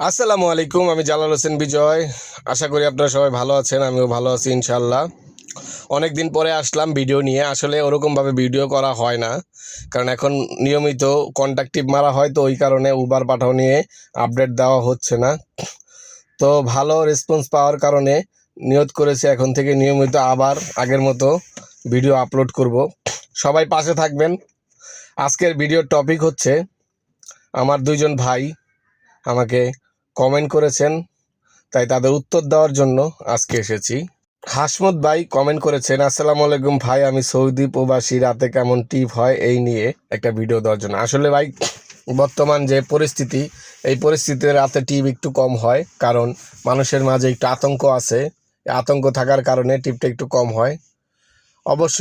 আসসালামু আলাইকুম, আমি জালাল হোসেন বিজয়। আশা করি আপনারা সবাই ভালো আছেন, আমিও ভালো আছি ইনশাল্লাহ অনেক দিন পরে আসলাম ভিডিও নিয়ে, আসলে ওরকমভাবে ভিডিও করা হয় না। কারণ এখন নিয়মিত কন্ট্যাক্টিভ মারা হয়, তো ওই কারণে উবার পাঠাও নিয়ে আপডেট দেওয়া হচ্ছে না। তো ভালো রেসপন্স পাওয়ার কারণে নিয়ত করেছি এখন থেকে নিয়মিত আবার আগের মতো ভিডিও আপলোড করব। সবাই পাশে থাকবেন। আজকের ভিডিওর টপিক হচ্ছে, আমার দুইজন ভাই আমাকে কমেন্ট করেছেন, তাই তাদের উত্তর দেওয়ার জন্য আজকে এসেছি। হাসমত ভাই কমেন্ট করেছেন, আসসালামু আলাইকুম ভাই, আমি সৌদি প্রবাসী, রাতে কেমন টিপ হয়? এই নিয়ে একটা ভিডিও দেওয়ার জন্য। আসলে ভাই, বর্তমান যে পরিস্থিতি, এই পরিস্থিতিতে রাতে টিপ একটু কম হয়, কারণ মানুষের মাঝে একটু আতঙ্ক আছে। আতঙ্ক থাকার কারণে টিপটা একটু কম হয়। অবশ্য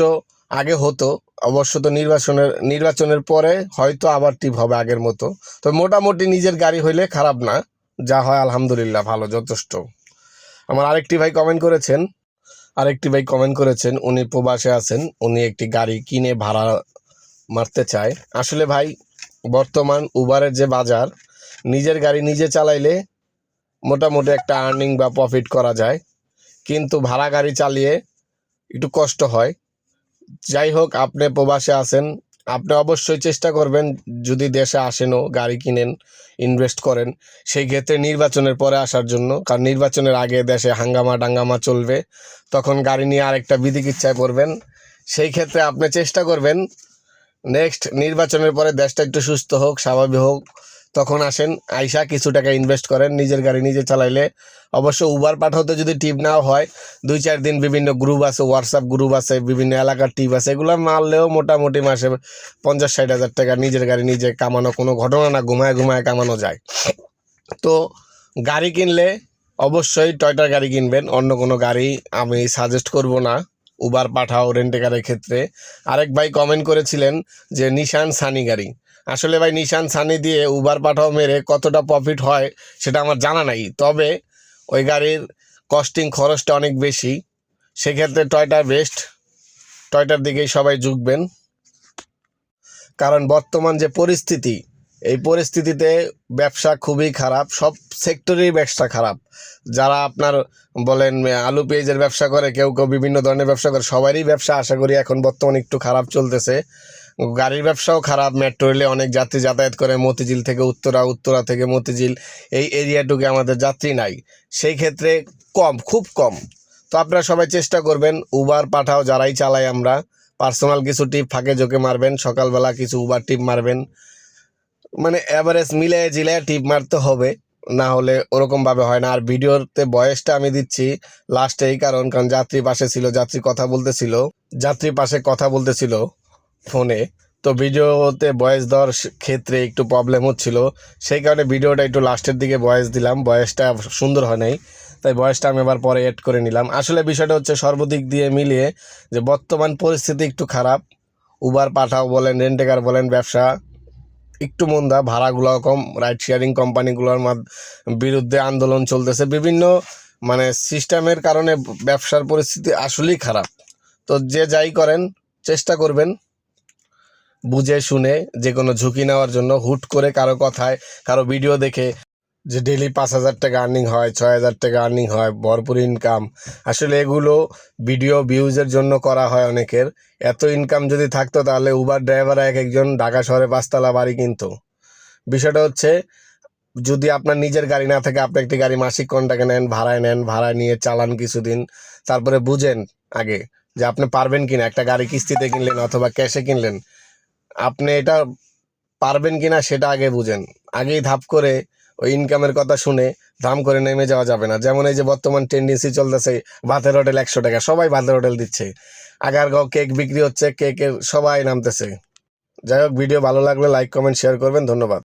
আগে হতো, অবশ্য তো নির্বাচনের নির্বাচনের পরে হয়তো আবার টিপ হবে আগের মতো। তো মোটামুটি নিজের গাড়ি হইলে খারাপ না। যা হয় আলহামদুলিল্লাহ, ভালো, যথেষ্ট। আমার আরেকটি ভাই কমেন্ট করেছেন। আরেকটি ভাই কমেন্ট করেছেন, উনি প্রবাসে আছেন, উনি একটি গাড়ি কিনে ভাড়া মারতে চায়। আসলে ভাই, বর্তমান উবারের যে বাজার, নিজের গাড়ি নিজে চালাইলে মোটামুটি একটা আর্নিং বা প্রফিট করা যায়। কিন্তু ভাড়া গাড়ি চালিয়ে একটু কষ্ট হয়। যাই হোক, আপনি প্রবাসে আছেন আপনি অবশ্যই চেষ্টা করবেন যদি দেশে আসেনও, গাড়ি কিনেন ইনভেস্ট করেন, সেই ক্ষেত্রে নির্বাচনের পরে আসার জন্য। কারণ নির্বাচনের আগে দেশে হাঙ্গামা ডাঙ্গামা চলবে, তখন গাড়ি নিয়ে আরেকটা বিধিকিচ্ছায় করবেন। সেই ক্ষেত্রে আপনি চেষ্টা করবেন নেক্সট নির্বাচনের পরে দেশটা একটু সুস্থ হোক, স্বাভাবিক হোক তখন আসেন, আইসা কিছু টাকা ইনভেস্ট করেন, নিজের গাড়ি নিজে চালাইলে। অবশ্য উবার পাঠাতে যদি টিপ নাও হয়, দুই চার দিন বিভিন্ন গ্রুপ আছে হোয়াটসঅ্যাপ গ্রুপ আছে, বিভিন্ন এলাকার টিপ আছে, এগুলো মারলেও মোটামুটি মাসে পঞ্চাশ ষাট হাজার টাকা নিজের গাড়ি নিজে কামানো, কোনো ঘটনা না, ঘুমায় ঘুমায় কামানো যায়। তো গাড়ি কিনলে অবশ্যই টয়টার গাড়ি কিনবেন, অন্য কোনো গাড়ি আমি সাজেস্ট করব না। উবার পাঠাও রেন্টেকারের ক্ষেত্রে। আরেক ভাই কমেন্ট করেছিলেন যে, নিশান সানি গাড়ি। আসলে ভাই, নিশান সানি দিয়ে উবার পাঠাও মেরে কতটা প্রফিট হয় সেটা আমার জানা নাই। তবে ওই গাড়ির কস্টিং খরচটা অনেক বেশি। সেক্ষেত্রে টয়টা বেস্ট টয়টার দিকেই সবাই ঝুঁকবেন। কারণ বর্তমান যে পরিস্থিতি এই পরিস্থিতিতে ব্যবসা খুবই খারাপ, সব সেক্টরেই ব্যবসা খারাপ। যারা আপনার বলেন, আলু পেঁয়াজের ব্যবসা করে, কেউ কেউ বিভিন্ন ধরনের ব্যবসা করে, সবারই ব্যবসা আশা করি এখন বর্তমানে একটু খারাপ চলতেছে। গাড়ির ব্যবসাও খারাপ মেট্রো রেলে অনেক যাত্রী যাতায়াত করে, মতিঝিল থেকে উত্তরা উত্তরা থেকে মতিঝিল, এই এরিয়াটুকু আমাদের যাত্রী নাই। সেই ক্ষেত্রে কম, খুব কম। তো আপনারা সবাই চেষ্টা করবেন উবার পাঠাও, যারাই চালাই আমরা। পার্সোনাল কিছু টিপ ফাঁকে জোকে মারবেন, সকালবেলা কিছু উবার টিপ মারবেন। মানে অ্যাভারেজ মিলে জিলে টিপ মারতে হবে, না হলে ওরকমভাবে হয় না। আর ভিডিওতে বয়সটা আমি দিচ্ছি লাস্টে এই, কারণ কারণ যাত্রী পাশে ছিল, যাত্রী কথা বলতেছিল, যাত্রী পাশে কথা বলতেছিল ফোনে। তো ভিডিওতে বয়স দেওয়ার ক্ষেত্রে একটু প্রবলেম হচ্ছিল। সেই কারণে ভিডিওটা একটু লাস্টের দিকে বয়স দিলাম, বয়সটা সুন্দর হয় নাই, তাই বয়সটা আমি আবার পরে এড করে নিলাম। আসলে বিষয়টা হচ্ছে সর্বদিক দিয়ে মিলিয়ে যে বর্তমান পরিস্থিতি একটু খারাপ। উবার পাঠাও বলেন রেন্টেকার বলেন, ব্যবসা একটু মন্দা, ভাড়াগুলো কম রাইড শেয়ারিং কোম্পানিগুলোর বিরুদ্ধে আন্দোলন চলতেছে। বিভিন্ন মানে সিস্টেমের কারণে ব্যবসার পরিস্থিতি আসলেই খারাপ। তো যে যাই করেন, চেষ্টা করবেন, বুঝে শুনে যে কোনো ঝুঁকি নেওয়ার জন্য হুট করে কারও কথায়, কারও ভিডিও দেখে যে ডেলি পাঁচ হাজার টাকা আর্নিং হয়, ছয় হাজার টাকা আর্নিং হয়, ভরপুর ইনকাম আসলে এগুলো ভিডিও ভিউজের জন্য করা হয় অনেকের। এত ইনকাম যদি থাকতো তাহলে উবার ড্রাইভার এক একজন ঢাকা শহরে পাঁচতলা বাড়ি কিনতো। বিষয়টা হচ্ছে, যদি আপনার নিজের গাড়ি না থাকে, আপনি একটি গাড়ি মাসিক কন্টাকে নেন, ভাড়ায় নেন, ভাড়ায় নিয়ে চালান কিছুদিন, তারপরে বুঝেন আগে যে আপনি পারবেন কিনা। একটা গাড়ি কিস্তিতে কিনলেন অথবা ক্যাশে কিনলেন, আপনি এটা পারবেন কিনা সেটা আগে বুঝেন। আগেই ধাপ করে ওই ইনকামের কথা শুনে দাম করে নেমে যাওয়া যাবে না। যেমন এই যে বর্তমান টেন্ডেন্সি চলতেছে, ভাতের হোটেল একশো টাকা, সবাই ভাতের হোটেল দিচ্ছে। আগারগাঁও কেক বিক্রি হচ্ছে কেকের সবাই নামতেছে। যাই হোক ভিডিও ভালো লাগলে লাইক কমেন্ট শেয়ার করবেন। ধন্যবাদ।